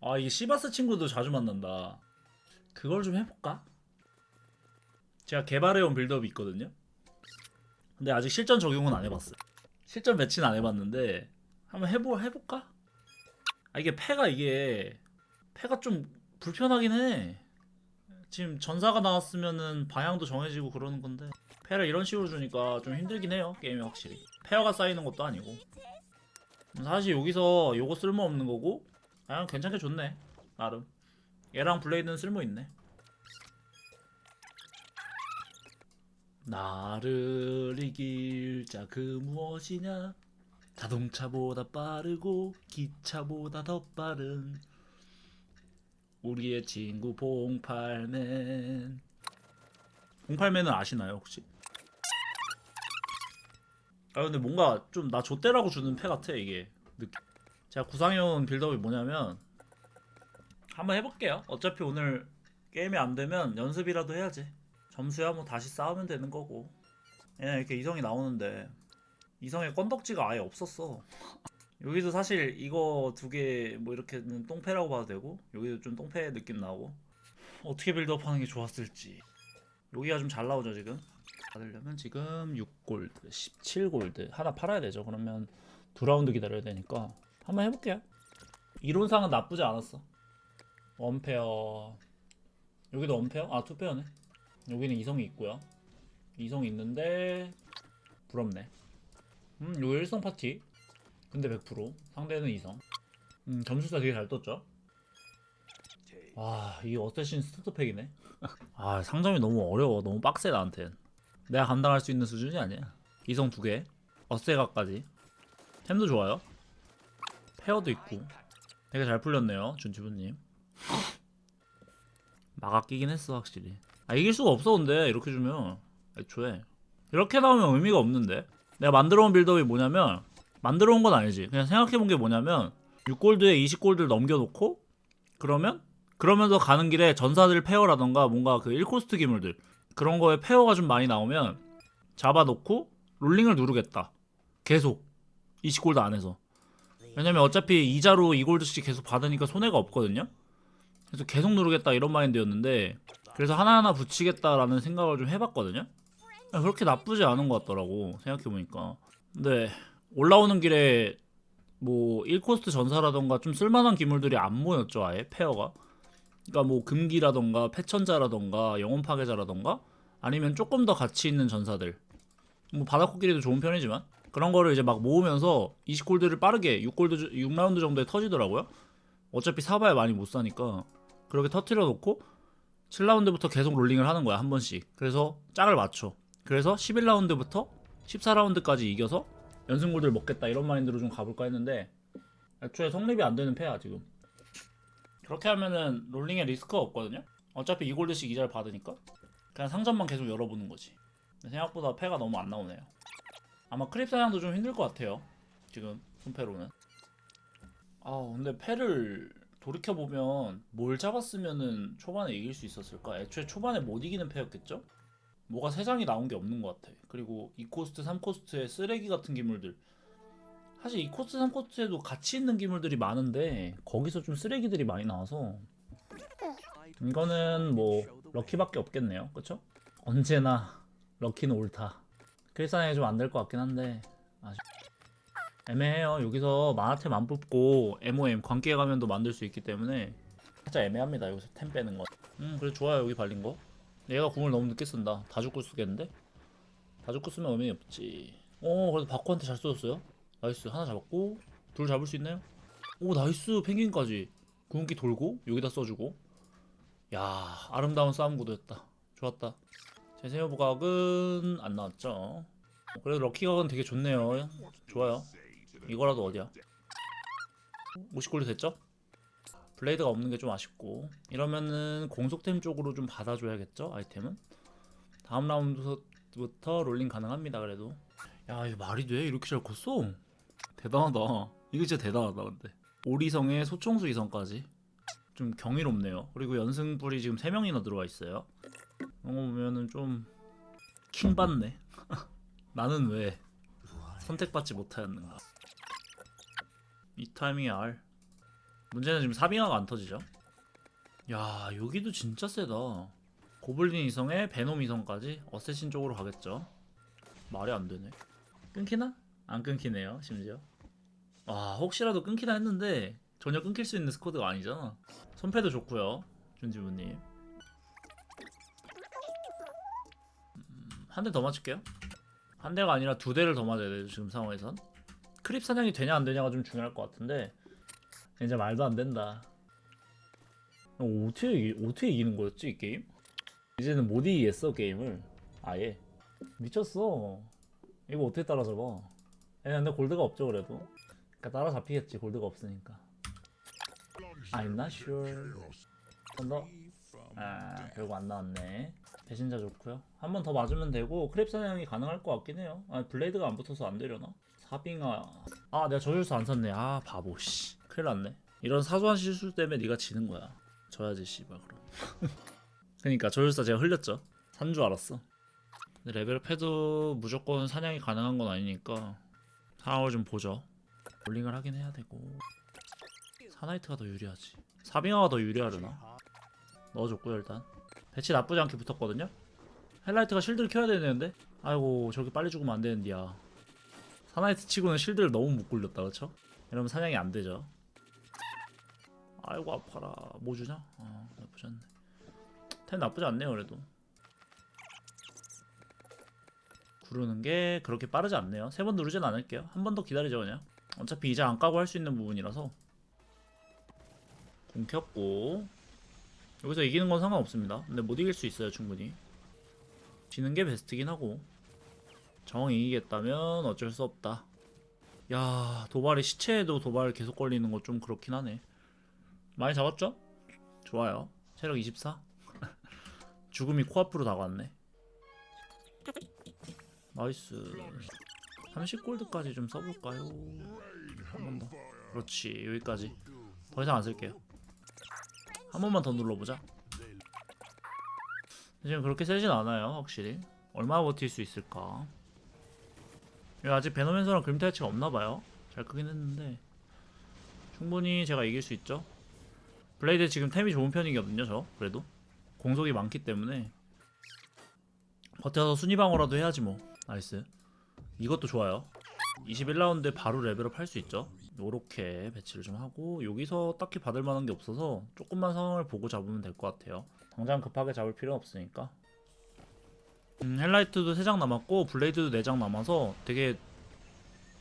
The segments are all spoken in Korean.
아 이게 시바스 친구도 자주 만난다. 그걸 좀 해볼까? 제가 개발해온 빌드업이 있거든요. 근데 아직 실전 적용은 안 해봤어요. 실전 배치는 안 해봤는데 한번 해보 해볼까? 아 이게 패가 이게 패가 좀 불편하긴 해. 지금 전사가 나왔으면은 방향도 정해지고 그러는 건데 패를 이런 식으로 주니까 좀 힘들긴 해요 게임이 확실히. 페어가 쌓이는 것도 아니고. 사실 여기서 요거 쓸모 없는 거고 아 괜찮게 좋네 나름. 얘랑 블레이드는 쓸모 있네. 나를 이길 자 그 무엇이냐 자동차보다 빠르고 기차보다 더 빠른 우리의 친구 봉팔맨 봉팔맨은 아시나요 혹시? 아 근데 뭔가 좀 나 좆대라고 주는 패 같아 이게 느낌. 제가 구상해온 빌드업이 뭐냐면 한번 해볼게요. 어차피 오늘 게임이 안 되면 연습이라도 해야지. 점수야 뭐 다시 싸우면 되는 거고. 얘는 이렇게 이성이 나오는데 이성의 건덕지가 아예 없었어. 여기도 사실 이거 두 개 뭐 이렇게는 똥패라고 봐도 되고 여기도 좀 똥패 느낌 나고. 어떻게 빌드업 하는 게 좋았을지. 여기가 좀 잘 나오죠 지금? 받으려면 지금 6골드 17골드 하나 팔아야 되죠. 그러면 두 라운드 기다려야 되니까 한번 해볼게요. 이론상은 나쁘지 않았어. 원페어. 여기도 원페어? 아 투페어네. 여기는 이성이 있고요. 이성이 있는데 부럽네. 음 요거 일성 파티. 근데 100% 상대는 이성. 음 점수가 되게 잘 떴죠? 와 이게 어쌔신 스타트팩이네. 아 상점이 너무 어려워. 너무 빡세 나한텐. 내가 감당할 수 있는 수준이 아니야. 이성 두 개. 어세가까지. 템도 좋아요 페어도 있고. 되게 잘 풀렸네요 준치부님. 막아 끼긴 했어 확실히. 아 이길 수가 없어 근데. 이렇게 주면. 애초에. 이렇게 나오면 의미가 없는데. 내가 만들어 온 빌드업이 뭐냐면 만들어 온 건 아니지. 그냥 생각해 본 게 뭐냐면 6골드에 20골드를 넘겨놓고 그러면 그러면서 가는 길에 전사들 페어라던가 뭔가 그 1코스트 기물들 그런 거에 페어가 좀 많이 나오면 잡아놓고 롤링을 누르겠다. 계속. 20골드 안에서 왜냐면 어차피 이자로 2골드씩 계속 받으니까 손해가 없거든요. 그래서 계속 누르겠다 이런 마인드였는데 그래서 하나하나 붙이겠다라는 생각을 좀 해봤거든요. 그렇게 나쁘지 않은 것 같더라고 생각해보니까. 근데 올라오는 길에 뭐 1코스트 전사라던가 좀 쓸만한 기물들이 안 모였죠 아예 페어가. 그러니까 뭐 금기라던가 패천자라던가 영혼 파괴자라던가 아니면 조금 더 가치 있는 전사들. 뭐 바닥코끼리도 좋은 편이지만 그런 거를 이제 막 모으면서 20골드를 빠르게 6골드 6라운드 정도에 터지더라고요. 어차피 사봐야 많이 못 사니까. 그렇게 터트려 놓고 7라운드부터 계속 롤링을 하는 거야 한 번씩. 그래서 짝을 맞춰. 그래서 11라운드부터 14라운드까지 이겨서 연승골드를 먹겠다 이런 마인드로 좀 가볼까 했는데 애초에 성립이 안 되는 패야 지금. 그렇게 하면은 롤링에 리스크가 없거든요. 어차피 2골드씩 이자를 받으니까 그냥 상점만 계속 열어보는 거지. 생각보다 패가 너무 안 나오네요 아마 크립 사냥도 좀 힘들 것 같아요 지금 손패로는 아 근데 패를 돌이켜보면 뭘 잡았으면은 초반에 이길 수 있었을까 애초에 초반에 못 이기는 패였겠죠 뭐가 세 장이 나온 게 없는 것 같아. 그리고 2코스트, 3코스트의 쓰레기 같은 기물들. 사실 2코스트, 3코스트에도 가치 있는 기물들이 많은데 거기서 좀 쓰레기들이 많이 나와서 이거는 뭐 럭키밖에 없겠네요. 그쵸? 언제나 럭키는 옳다. 크리스안에 좀 안 될 것 같긴 한데 아쉽... 애매해요. 여기서 만화템 안 뽑고 MOM 관계 가면도 만들 수 있기 때문에 살짝 애매합니다. 여기서 템 빼는 거. 음 그래 좋아요 여기 발린 거. 얘가 궁을 너무 늦게 쓴다. 다 죽고 쓰겠는데? 다 죽고 쓰면 의미 없지. 오, 그래도 바코한테 잘 쏘졌어요. 나이스. 하나 잡았고, 둘 잡을 수 있나요? 오, 나이스. 펭귄까지. 궁기 돌고, 여기다 써주고. 야, 아름다운 싸움 구도였다. 좋았다. 제 세어 부각은 안 나왔죠. 그래도 럭키각은 되게 좋네요. 좋아요. 이거라도 어디야? 50골드 됐죠? 블레이드가 없는 게 좀 아쉽고. 이러면은 공속템 쪽으로 좀 받아줘야겠죠? 아이템은? 다음 라운드부터 롤링 가능합니다 그래도. 야 이거 말이 돼? 이렇게 잘 컸어? 대단하다. 이거 진짜 대단하다 근데. 오리성에 소총수 이성까지. 좀 경이롭네요. 그리고 연승불이 지금 3명이나 들어와 있어요. 이런 거 보면은 좀 킹받네 나는 왜 선택받지 못하였는가 이 타이밍에 R 문제는 지금 사빙화가 안 터지죠. 야 여기도 진짜 세다. 고블린 이성에 베놈 이성까지 어쌔신 쪽으로 가겠죠. 말이 안 되네. 끊기나? 안 끊기네요. 심지어. 와 혹시라도 끊기나 했는데 전혀 끊길 수 있는 스쿼드가 아니잖아. 손패도 좋고요. 준지부님. 음, 한대 더 맞출게요. 한 대가 아니라 두 대를 더 맞아야 돼요. 지금 상황에선. 크립 사냥이 되냐 안 되냐가 좀 중요할 것 같은데 이제 말도 안 된다. 어, 어떻게 어떻게 이기는 거였지 이 게임? 이제는 못 이기겠어 게임을 아예 미쳤어. 이거 어떻게 따라잡아? 아니 근데 골드가 없죠 그래도. 그러니까 따라잡히겠지 골드가 없으니까. I'm not sure. 한 더. 아 결국 안 나왔네. 배신자 좋고요. 한 번 더 맞으면 되고 크랩 사냥이 가능할 것 같긴 해요. 아 블레이드가 안 붙어서 안 되려나? 사빙아. 아 내가 저줄수 안 샀네. 아 바보 씨. 큰일 났네. 이런 사소한 실수 때문에 네가 지는 거야. 져야지 씨발 그럼. 그니까 저줄사 제가 흘렸죠. 산 줄 알았어. 근데 레벨업 해도 무조건 사냥이 가능한 건 아니니까 상황을 좀 보죠. 볼링을 하긴 해야 되고 사나이트가 더 유리하지. 사빙아가 더 유리하려나? 넣어줬고요 일단. 배치 나쁘지 않게 붙었거든요. 헬라이트가 실드를 켜야 되는데 아이고 저렇게 빨리 죽으면 안 되는데야. 사나이트 치고는 실드를 너무 못 굴렸다 그쵸? 이러면 사냥이 안 되죠. 아이고 아파라. 뭐 주냐? 아 나쁘지 않네. 템 나쁘지 않네요 그래도. 구르는 게 그렇게 빠르지 않네요. 세 번 누르진 않을게요. 한 번 더 기다리죠 그냥. 어차피 이제 안 까고 할 수 있는 부분이라서. 궁 켰고 여기서 이기는 건 상관없습니다. 근데 못 이길 수 있어요 충분히. 지는 게 베스트긴 하고 정 이기겠다면 어쩔 수 없다. 야 도발이 시체에도 도발 계속 걸리는 거 좀 그렇긴 하네. 많이 잡았죠? 좋아요. 체력 24. 죽음이 코앞으로 다가왔네. 나이스. 30골드까지 좀 써볼까요? 한 번 더. 그렇지 여기까지. 더 이상 안 쓸게요. 한 번만 더 눌러보자. 지금 그렇게 세진 않아요, 확실히. 얼마나 버틸 수 있을까? 아직 베노맨서랑 그림타이치가 없나봐요. 잘 크긴 했는데. 충분히 제가 이길 수 있죠. 블레이드 지금 템이 좋은 편이거든요, 저. 그래도. 공속이 많기 때문에. 버텨서 순위방어라도 해야지 뭐. 나이스. 이것도 좋아요. 21라운드에 바로 레벨업 할 수 있죠. 요렇게 배치를 좀 하고 여기서 딱히 받을 만한 게 없어서 조금만 상황을 보고 잡으면 될 것 같아요. 당장 급하게 잡을 필요 없으니까. 음, 헬라이트도 3장 남았고 블레이드도 4장 남아서 되게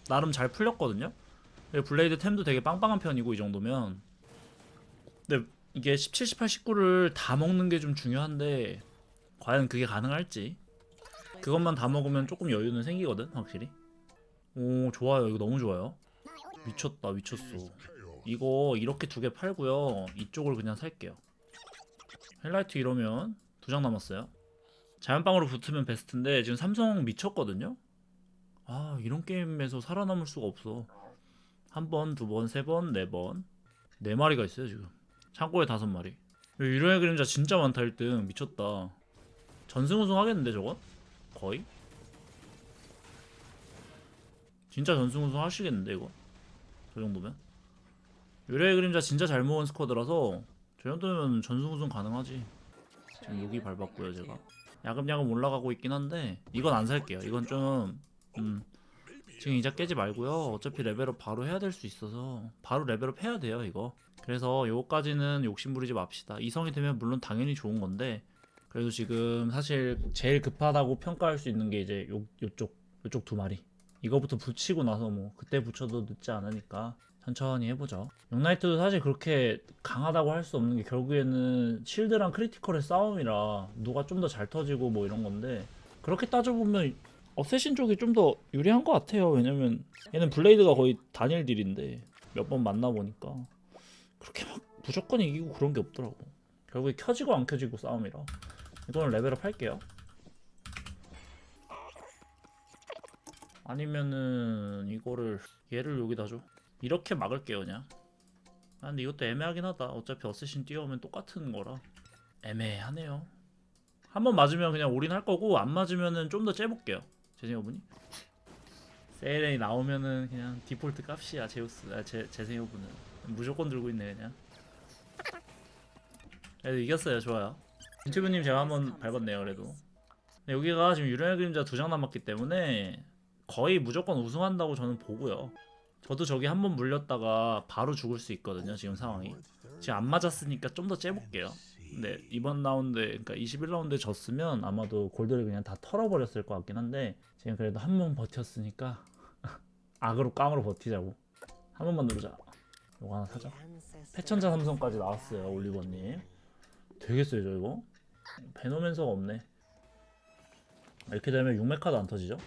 나름 잘 풀렸거든요. 그리고 블레이드 템도 되게 빵빵한 편이고 이 정도면. 근데 이게 17, 18, 19를 다 먹는 게 좀 중요한데 과연 그게 가능할지. 그것만 다 먹으면 조금 여유는 생기거든, 확실히. 오, 좋아요. 이거 너무 좋아요. 미쳤다, 미쳤어. 이거 이렇게 두 개 팔고요. 이쪽을 그냥 살게요. 헬라이트 이러면 두 장 남았어요. 자연빵으로 붙으면 베스트인데 지금 삼성 미쳤거든요. 아, 이런 게임에서 살아남을 수가 없어. 한 번, 두 번, 세 번, 네 번. 네 마리가 있어요, 지금. 창고에 다섯 마리. 유령의 그림자 진짜 많다, 1등. 미쳤다. 전승 우승 하겠는데, 저건? 거의? 진짜 전승 우승 하시겠는데 이거? 저 정도면? 유래의 그림자 진짜 잘 모은 스쿼드라서 저 정도면 전승 우승 가능하지. 지금 여기 밟았고요 제가. 야금야금 올라가고 있긴 한데 이건 안 살게요. 이건 좀 음, 지금 이자 깨지 말고요. 어차피 레벨업 바로 해야 될 수 있어서 바로 레벨업 해야 돼요 이거. 그래서 요거까지는 욕심 부리지 맙시다. 이성이 되면 물론 당연히 좋은 건데 그래도 지금 사실 제일 급하다고 평가할 수 있는 게 이제 요, 요쪽 요쪽 두 마리 이거부터 붙이고 나서 뭐 그때 붙여도 늦지 않으니까 천천히 해보죠. 용나이트도 사실 그렇게 강하다고 할 수 없는 게 결국에는 실드랑 크리티컬의 싸움이라 누가 좀 더 잘 터지고 뭐 이런 건데 그렇게 따져보면 어쌔신 쪽이 좀 더 유리한 것 같아요. 왜냐면 얘는 블레이드가 거의 단일 딜인데 몇 번 만나보니까 그렇게 막 무조건 이기고 그런 게 없더라고. 결국에 켜지고 안 켜지고 싸움이라. 이거는 레벨업 할게요. 아니면은 이거를 얘를 여기다 줘. 이렇게 막을게요 그냥. 아 근데 이것도 애매하긴 하다. 어차피 어쌔신 뛰어오면 똑같은 거라. 애매하네요. 한 번 맞으면 그냥 올인할 거고 안 맞으면은 좀 더 째볼게요. 제 생각보니. 세일이 나오면은 그냥 디폴트 값이야 제우스 아, 제, 제 생각보는 무조건 들고 있네 그냥 그래도 이겼어요 좋아요 인튜브님 제가 한번 밟았네요 그래도 여기가 지금 유령의 그림자 두 장 남았기 때문에 거의 무조건 우승한다고 저는 보고요. 저도 저기 한 번 물렸다가 바로 죽을 수 있거든요 지금 상황이. 지금 안 맞았으니까 좀 더 째볼게요. 근데 이번 라운드에 그러니까 21라운드에 졌으면 아마도 골드를 그냥 다 털어버렸을 것 같긴 한데 지금 그래도 한 번 버텼으니까 악으로 깡으로 버티자고. 한 번만 누르자. 이거 하나 사자. 패천자 삼성까지 나왔어요 올리버님. 되겠어요 저 이거? 베노맨서가 없네. 이렇게 되면 6맥 카드 안 터지죠?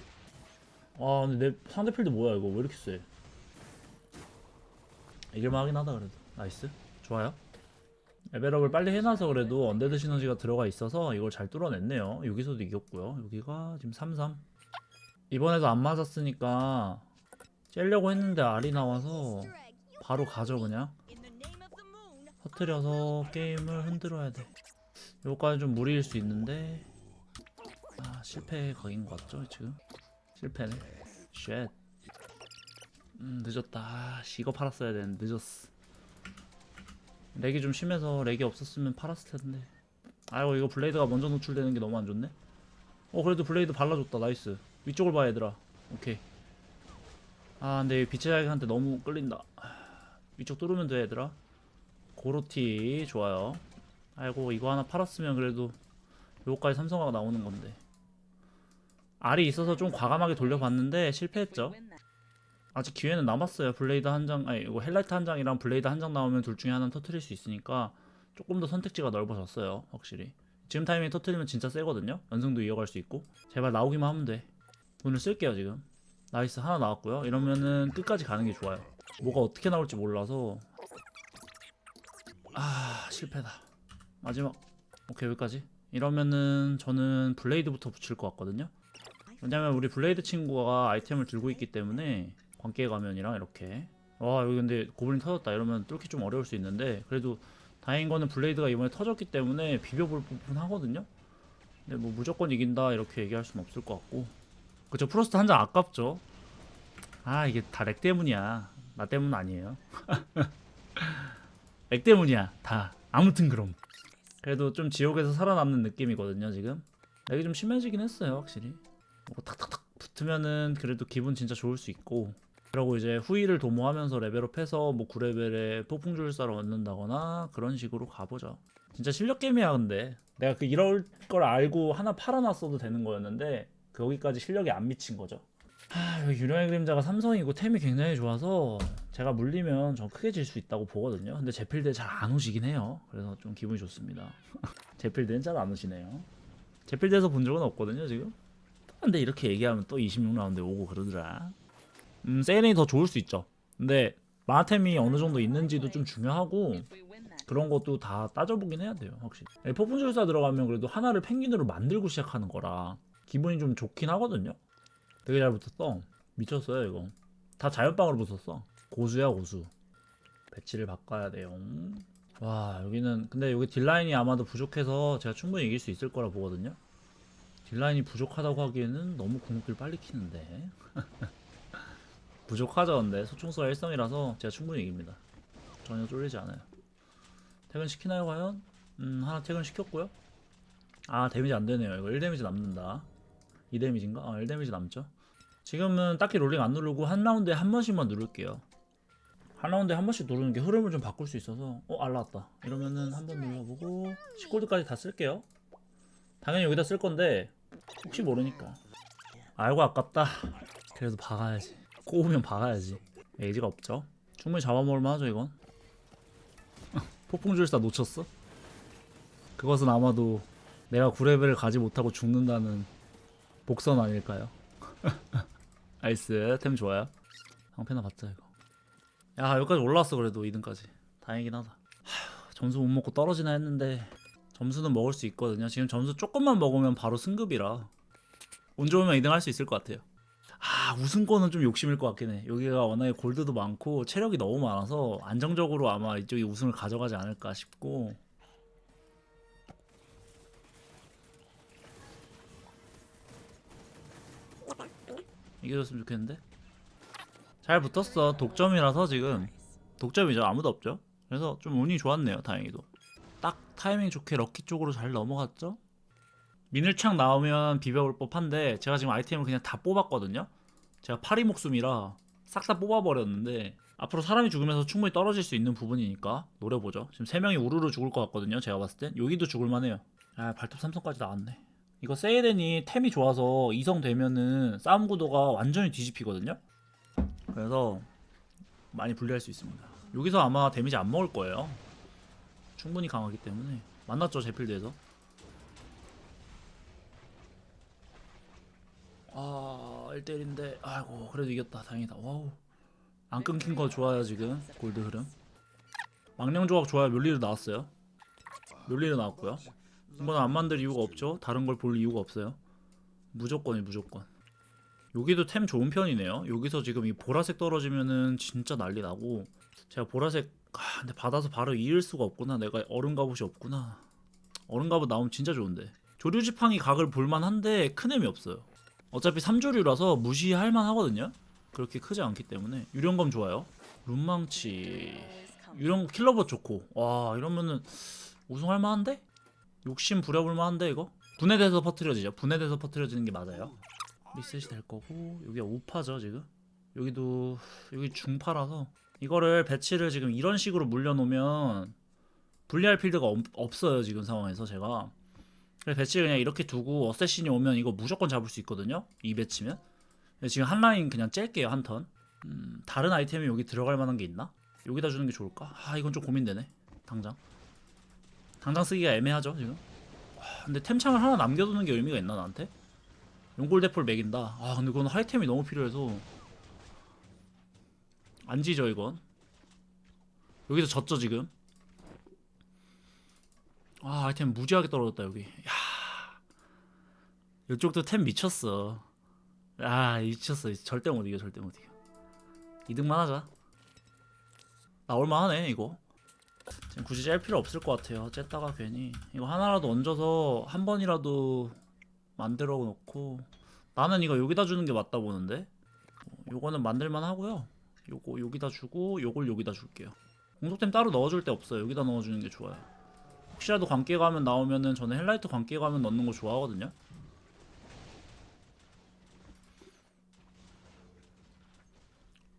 아 근데 내 상대 필드 뭐야 이거? 왜 이렇게 세? 이길만 하긴 하다 그래도. 나이스. 좋아요. 레벨업을 빨리 해놔서 그래도 언데드 시너지가 들어가 있어서 이걸 잘 뚫어냈네요. 여기서도 이겼고요. 여기가 지금 3-3 이번에도 안 맞았으니까 째려고 했는데 알이 나와서 바로 가죠 그냥. 터트려서 게임을 흔들어야 돼. 요거까지 좀 무리일 수 있는데 아 실패 각인 것 같죠 지금 실패네. 쉣 음, 늦었다. 아, 씨, 이거 팔았어야 되는데 늦었어. 렉이 좀 심해서 렉이 없었으면 팔았을 텐데. 아이고 이거 블레이드가 먼저 노출되는 게 너무 안 좋네. 어 그래도 블레이드 발라줬다. 나이스. 위쪽을 봐 얘들아. 오케이. 아 근데 빛의 자기한테 너무 끌린다. 위쪽 뚫으면 돼 얘들아. 고로티. 좋아요. 아이고 이거 하나 팔았으면 그래도 요거까지 삼성화가 나오는 건데 알이 있어서 좀 과감하게 돌려봤는데 실패했죠. 아직 기회는 남았어요. 블레이드 한 장 아니 이거 헬라이트 한 장이랑 블레이드 한 장 나오면 둘 중에 하나는 터트릴 수 있으니까 조금 더 선택지가 넓어졌어요 확실히. 지금 타이밍에 터트리면 진짜 세거든요. 연승도 이어갈 수 있고. 제발 나오기만 하면 돼. 돈을 쓸게요 지금. 나이스 하나 나왔고요. 이러면은 끝까지 가는 게 좋아요. 뭐가 어떻게 나올지 몰라서. 아 실패다. 마지막. 오케이 여기까지. 이러면은 저는 블레이드부터 붙일 것 같거든요 왜냐면 우리 블레이드 친구가 아이템을 들고 있기 때문에 광계 가면이랑 이렇게. 와 여기 근데 고블린 터졌다 이러면 뚫기 좀 어려울 수 있는데 그래도 다행인 거는 블레이드가 이번에 터졌기 때문에 비벼볼 부분 하거든요. 근데 뭐 무조건 이긴다 이렇게 얘기할 수는 없을 것 같고. 그쵸 프로스트 한 장 아깝죠. 아 이게 다 렉 때문이야. 나 때문 아니에요. 렉 때문이야 다. 아무튼 그럼. 그래도 좀 지옥에서 살아남는 느낌이거든요 지금. 렉이 좀 심해지긴 했어요 확실히 뭐 탁탁탁 붙으면은 그래도 기분 진짜 좋을 수 있고. 그러고 이제 후위를 도모하면서 레벨업해서 뭐 9레벨에 폭풍줄사를 얻는다거나 그런 식으로 가보죠. 진짜 실력 게임이야 근데. 내가 그 이럴 걸 알고 하나 팔아놨어도 되는 거였는데 거기까지 실력이 안 미친 거죠. 하, 유령의 그림자가 삼성이고 템이 굉장히 좋아서 제가 물리면 전 크게 질 수 있다고 보거든요. 근데 제필드에 잘안 오시긴 해요. 그래서 좀 기분이 좋습니다. 제필드는 잘 안 오시네요. 제필드에서 본 적은 없거든요 지금 근데 이렇게 얘기하면 또 26라운드에 오고 그러더라. 음, 세일이 더 좋을 수 있죠. 근데 마템이 어느 정도 있는지도 좀 중요하고 그런 것도 다 따져보긴 해야 돼요, 확실히. 네, 폭풍술사 들어가면 그래도 하나를 펭귄으로 만들고 시작하는 거라 기분이 좀 좋긴 하거든요. 되게 잘 붙었어. 미쳤어요, 이거. 다 자연빵으로 붙었어. 고수야, 고수. 배치를 바꿔야 돼요. 와, 여기는 근데 여기 딜라인이 아마도 부족해서 제가 충분히 이길 수 있을 거라 보거든요. 딜라인이 부족하다고 하기에는 너무 궁극기를 빨리 키는데. 부족하죠 근데. 소총수가 1성이라서 제가 충분히 이깁니다. 전혀 쫄리지 않아요. 퇴근시키나요 과연? 음 하나 퇴근시켰고요. 아 데미지 안되네요. 이거 1데미지 남는다. 2데미지인가? 아 1데미지 남죠. 지금은 딱히 롤링 안 누르고 한 라운드에 한 번씩만 누를게요. 한 라운드에 한 번씩 누르는 게 흐름을 좀 바꿀 수 있어서 어 알라왔다. 이러면은 한 번 눌러보고 10골드까지 다 쓸게요. 당연히 여기다 쓸 건데 혹시 모르니까. 알고 아깝다. 그래도 박아야지. 꼬우면 박아야지. 에이지가 없죠? 충분히 잡아먹을만 하죠 이건? 폭풍줄사 놓쳤어? 그것은 아마도 내가 9레벨을 가지 못하고 죽는다는 복선 아닐까요? 나이스. 템 좋아요. 방패나 받자 이거. 야 여기까지 올라왔어 그래도 2등까지. 다행이긴 하다. 하휴, 점수 못 먹고 떨어지나 했는데 점수는 먹을 수 있거든요. 지금 점수 조금만 먹으면 바로 승급이라 운 좋으면 2등 할 수 있을 것 같아요. 아 우승권은 좀 욕심일 것 같긴 해. 여기가 워낙에 골드도 많고 체력이 너무 많아서 안정적으로 아마 이쪽이 우승을 가져가지 않을까 싶고. 이겨줬으면 좋겠는데? 잘 붙었어. 독점이라서 지금. 독점이죠. 아무도 없죠. 그래서 좀 운이 좋았네요. 다행히도 딱 타이밍 좋게 럭키 쪽으로 잘 넘어갔죠? 미늘창 나오면 비벼볼 법한데 제가 지금 아이템을 그냥 다 뽑았거든요? 제가 파리 목숨이라 싹 다 뽑아버렸는데 앞으로 사람이 죽으면서 충분히 떨어질 수 있는 부분이니까 노려보죠. 지금 3명이 우르르 죽을 것 같거든요 제가 봤을 땐. 여기도 죽을만 해요. 아 발톱 삼성까지 나왔네. 이거 세이렌이 템이 좋아서 이성 되면은 싸움 구도가 완전히 뒤집히거든요? 그래서 많이 불리할 수 있습니다. 여기서 아마 데미지 안 먹을 거예요 충분히 강하기 때문에 만났죠 제필드에서. 아 1대1인데 아이고 그래도 이겼다. 다행이다. 와우. 안 끊긴 거 좋아요 지금. 골드 흐름. 망령 조각 좋아요. 멸리르 나왔어요. 멸리르 나왔고요. 이거는 안 만들 이유가 없죠. 다른 걸 볼 이유가 없어요. 무조건이 무조건. 여기도 템 좋은 편이네요. 여기서 지금 이 보라색 떨어지면은 진짜 난리 나고 제가 보라색 아 근데 받아서 바로 이을 수가 없구나. 내가 얼음 갑옷이 없구나. 얼음 갑옷 나오면 진짜 좋은데. 조류 지팡이 각을 볼만한데 큰 햄이 없어요. 어차피 3조류라서 무시할 만하거든요. 그렇게 크지 않기 때문에. 유령검 좋아요. 룬망치. 유령 킬러봇 좋고. 와 이러면은 우승할 만한데? 욕심 부려볼 만한데 이거? 분해돼서 퍼트려지죠. 분해돼서 퍼트려지는 게 맞아요. 리셋이 될 거고. 여기가 우파죠 지금. 여기도 여기 중파라서 이거를 배치를 지금 이런 식으로 물려놓으면 분리할 필드가 없, 없어요 지금 상황에서 제가. 그래서 배치를 그냥 이렇게 두고 어쌔신이 오면 이거 무조건 잡을 수 있거든요 이 배치면. 지금 한 라인 그냥 짤게요 한턴. 음, 다른 아이템이 여기 들어갈 만한 게 있나? 여기다 주는 게 좋을까? 아 이건 좀 고민되네 당장. 당장 쓰기가 애매하죠 지금. 와, 근데 템창을 하나 남겨두는 게 의미가 있나 나한테? 용골대포를 매긴다. 아 근데 그건 하이템이 너무 필요해서 안 지죠 이건. 여기서 졌죠 지금. 아 아이템 무지하게 떨어졌다 여기. 야. 이쪽도 템 미쳤어. 아 미쳤어. 절대 못 이겨 절대 못 이겨. 2등만 하자. 나올만 하네 이거. 지금 굳이 짤 필요 없을 것 같아요. 쨌다가 괜히. 이거 하나라도 얹어서 한 번이라도 만들어 놓고. 나는 이거 여기다 주는 게 맞다 보는데. 어, 요거는 만들만 하고요 요거 여기다 주고 요걸 여기다 줄게요. 공속템 따로 넣어줄 데 없어요. 여기다 넣어주는 게 좋아요. 혹시라도 관계 가면 나오면은 저는 헬라이트 관계 가면 넣는 거 좋아하거든요.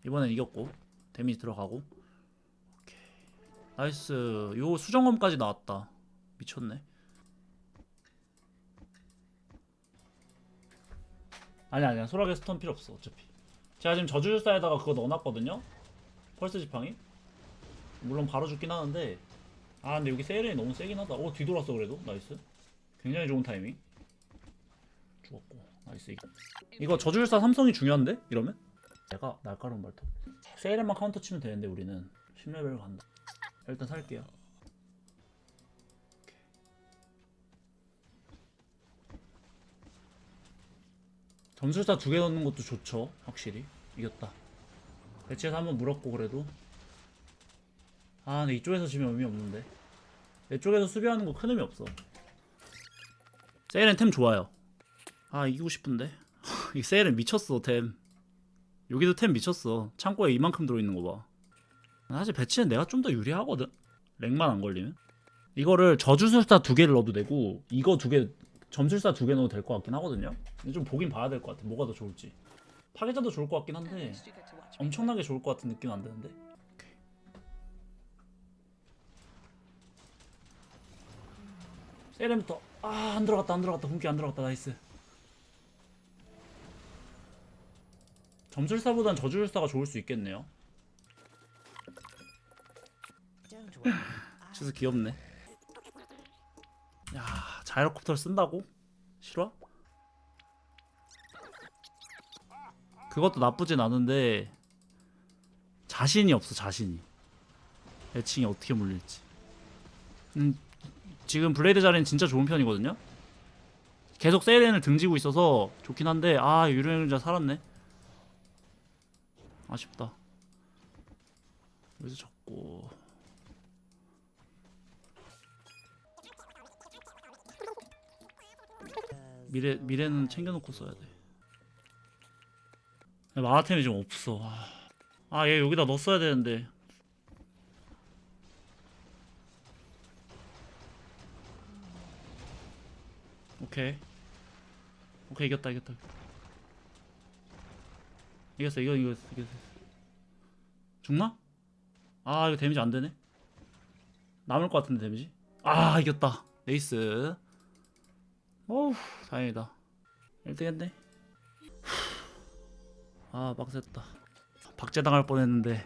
이번엔 이겼고 데미지 들어가고. 오케이. 나이스. 요 수정검까지 나왔다. 미쳤네. 아니 아니야. 소라게 스톤 필요 없어 어차피 제가 지금 저주율사에다가 그거 넣어놨거든요. 펄스 지팡이? 물론 바로 죽긴 하는데. 아 근데 여기 세일이 너무 세긴 하다. 오 뒤돌았어 그래도. 나이스. 굉장히 좋은 타이밍. 죽었고. 나이스. 이거 이거 저주율사 삼성이 중요한데? 이러면? 내가 날카로운 발톱. 세일만 카운터 치면 되는데 우리는. 10레벨 간다. 일단 살게요 점술사 두 개 넣는 것도 좋죠 확실히. 이겼다. 배치에서 한번 물었고 그래도. 아 근데 이쪽에서 지면 의미 없는데. 내 쪽에서 수비하는 거 큰 의미 없어. 세일은 템 좋아요. 아 이기고 싶은데. 이 세일은 미쳤어 템. 여기도 템 미쳤어. 창고에 이만큼 들어있는 거봐. 사실 배치는 내가 좀 더 유리하거든? 렉만 안 걸리면? 이거를 저주술사 두 개를 넣어도 되고 이거 두 개 점술사 두 개 넣어도 될 것 같긴 하거든요. 근데 좀 보긴 봐야 될 것 같아. 뭐가 더 좋을지. 파괴자도 좋을 것 같긴 한데 엄청나게 좋을 것 같은 느낌은 안 드는데. 세렘부터. 아 안 들어갔다 안 들어갔다. 분기 안 들어갔다. 나이스. 점술사보단 저주술사가 좋을 수 있겠네요. 진짜 귀엽네. 야 자이로콥터를 쓴다고? 싫어? 그것도 나쁘진 않은데 자신이 없어 자신이. 애칭이 어떻게 물릴지. 음, 지금 블레이드 자리는 진짜 좋은 편이거든요? 계속 세이렌을 등지고 있어서 좋긴 한데 아 유령자 살았네. 아쉽다. 여기서 적고 미래 미래는 챙겨놓고 써야 돼. 마라템이 좀 없어. 아, 아얘 여기다 넣었어야 되는데. 오케이. 오케이 이겼다 이겼다. 이겼어 이거 이거 이겼어. 죽나? 아 이거 데미지 안 되네. 남을 것 같은데 데미지. 아 이겼다. 에이스. 어우 다행이다. 1등 했네. 아 빡셌다. 박제 당할 뻔했는데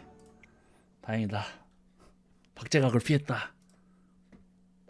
다행이다. 박제각을 피했다